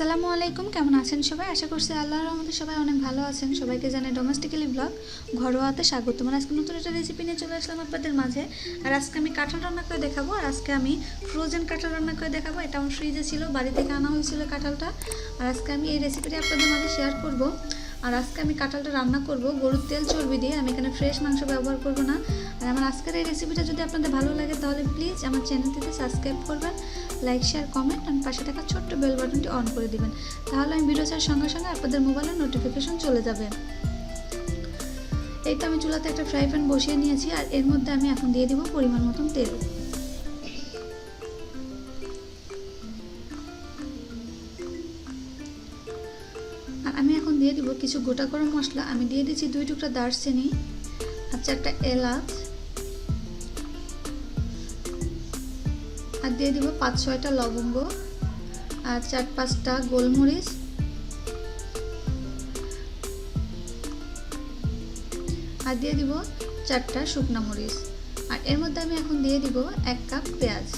আলাইকুম, কেমন আছেন সবাই? আশা করছি আল্লাহর রহমতে সবাই অনেক ভালো আছেন। সবাইকে জানাই ডোমেস্টিক্যালি ব্লগ ঘরোয়াতে স্বাগত। মানে আজকে নতুন একটা রেসিপি নিয়ে চলে আসলাম আপনাদের মাঝে। আর আজকে আমি কাঁঠাল রান্না করে দেখাবো। আর আজকে আমি ফ্রোজেন কাঁঠাল রান্না করে দেখাবো। এটা আমার ফ্রিজে ছিল, বাড়ি থেকে আনা হয়েছিল কাঁঠালটা। আর আজকে আমি এই রেসিপিটি আপনাদের মাঝে শেয়ার করব। আর আজকে আমি কাঁঠালটা রান্না করব। গরুর তেল চর্বি দিয়ে। আমি এখানে ফ্রেশ মাংস ব্যবহার করব না। আর আমার আজকের এই রেসিপিটা যদি আপনাদের ভালো লাগে, তাহলে প্লিজ আমার চ্যানেলটিতে সাবস্ক্রাইব করবেন লাইক শেয়ার কমেন্ট আর পাশে থাকা ছোট্ট বেল বাটনটি অন করে দিবেন। তাহলে আমি ভিডিও ছাড়ার সঙ্গে সঙ্গে আপনাদের মোবাইলে নোটিফিকেশন চলে যাবে। এই তো আমি চুলাতে একটা ফ্রাই প্যান বসিয়ে নিয়েছি, আর এর মধ্যে আমি এখন দিয়ে দেবো পরিমাণ মতন তেল। দিয়ে দিব কিছু গোটা গরম মশলা। আমি দিয়ে দিচ্ছি দুই টুকরা দারচিনি আর চারটা এলাচ। আর দিয়ে দিব পাঁচ ছয়টা লবঙ্গ আর চার পাঁচটা গোলমরিচ। আর দিয়ে দিব চারটা শুকনো মরিচ। আর এর মধ্যে আমি এখন দিয়ে দিব এক কাপ পেঁয়াজ।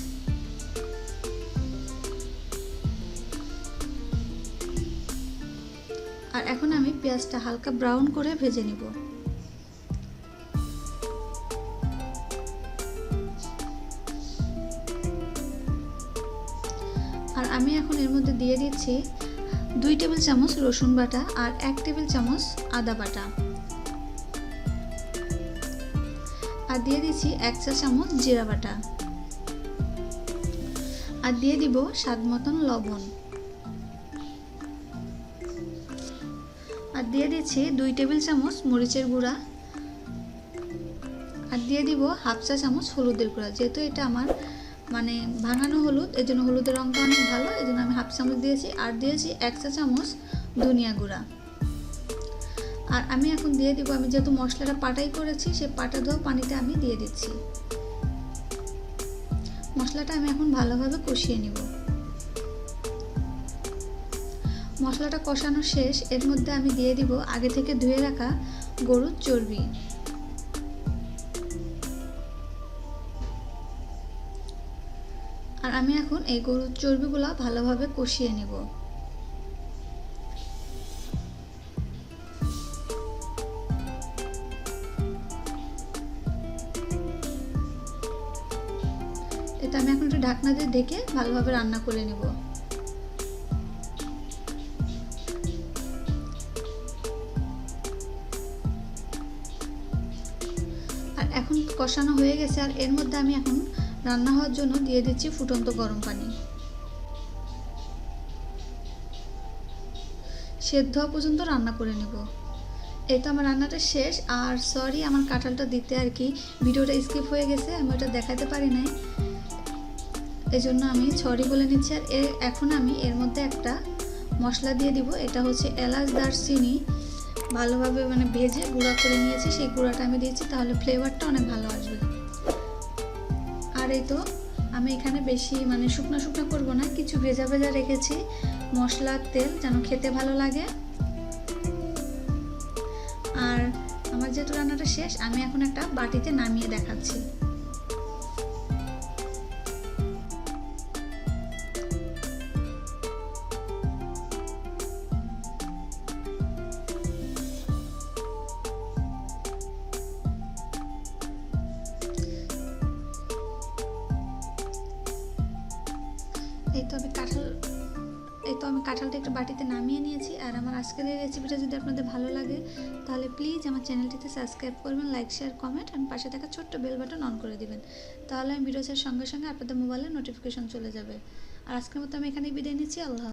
আর এখন আমি পেঁয়াজটা হালকা ব্রাউন করে ভেজে নিব। আর আমি এখন এর মধ্যে দিয়ে দিচ্ছি দুই টেবিল চামচ রসুন বাটা আর এক টেবিল চামচ আদা বাটা। আর দিয়ে দিচ্ছি এক চা চামচ জিরা বাটা। আর দিয়ে দিব স্বাদ মতন লবণ। আর দিয়ে দিচ্ছি দুই টেবিল চামচ মরিচের গুঁড়া। আর দিয়ে দিব হাফ চা চামচ হলুদের গুঁড়া। যেহেতু এটা আমার মানে ভাঙানো হলুদ এই জন্য হলুদের রঙটা অনেক ভালো এই জন্য আমি হাফ চামচ দিয়েছি। আর দিয়েছি এক চা চামচ ধনিয়া গুঁড়া। আর আমি এখন দিয়ে দিব, আমি যেহেতু মশলাটা পাটাই করেছি, সে পাটা ধোয়া পানিতে আমি দিয়ে দিচ্ছি। মশলাটা আমি এখন ভালোভাবে কষিয়ে নিব। মশলাটা কষানো শেষ, এর মধ্যে আমি দিয়ে দিব আগে থেকে ধুয়ে রাখা গরুর চর্বি। আর আমি এখন এই গরুর চর্বিগুলো ভালোভাবে কষিয়ে নেব। এটা আমি এখন একটু ঢাকনা দিয়ে ঢেকে ভালোভাবে রান্না করে নেব। এখন কষানো হয়ে গেছে আর এর মধ্যে আমি এখন রান্না হওয়ার জন্য দিয়ে দিচ্ছি ফুটন্ত গরম পানি। সেদ্ধ হওয়া পর্যন্ত রান্না করে নেব। এই তো আমার রান্নাটা শেষ। আর সরি আমার কাঁঠালটা দিতে আর কি ভিডিওটা স্কিপ হয়ে গেছে, আমি ওটা দেখাতে পারি নাই। এই জন্য আমি সরি বলে নিচ্ছি। আর এখন আমি এর মধ্যে একটা মশলা দিয়ে দিব। এটা হচ্ছে এলাচ দারচিনি। ভালোভাবে মানে ভেজে গুঁড়া করে নিয়েছি, সেই গুঁড়াটা আমি দিয়েছি, তাহলে ফ্লেভারটা অনেক ভালো আসবে। আর এই তো আমি এখানে বেশি মানে শুকনো শুকনো করব না, কিছু ভেজা ভেজা রেখেছি, মশলার তেল যেন খেতে ভালো লাগে। আর আমার যেহেতু রান্নাটা শেষ, আমি এখন একটা বাটিতে নামিয়ে দেখাচ্ছি। এই তো আমি কাঁঠাল, এই তো আমি কাঁঠালটা একটু বাটিতে নামিয়ে নিয়েছি। আর আমার আজকের এই রেসিপিটা যদি আপনাদের ভালো লাগে, তাহলে প্লিজ আমার চ্যানেলটিতে সাবস্ক্রাইব করবেন লাইক শেয়ার কমেন্ট আর পাশে থাকা ছোট্ট বেল বাটন অন করে দিবেন। তাহলে আমি ভিডিও সঙ্গে সঙ্গে আপনাদের মোবাইলে নোটিফিকেশন চলে যাবে। আর আজকের মতো আমি এখানেই বিদায় নিচ্ছি, আল্লাহ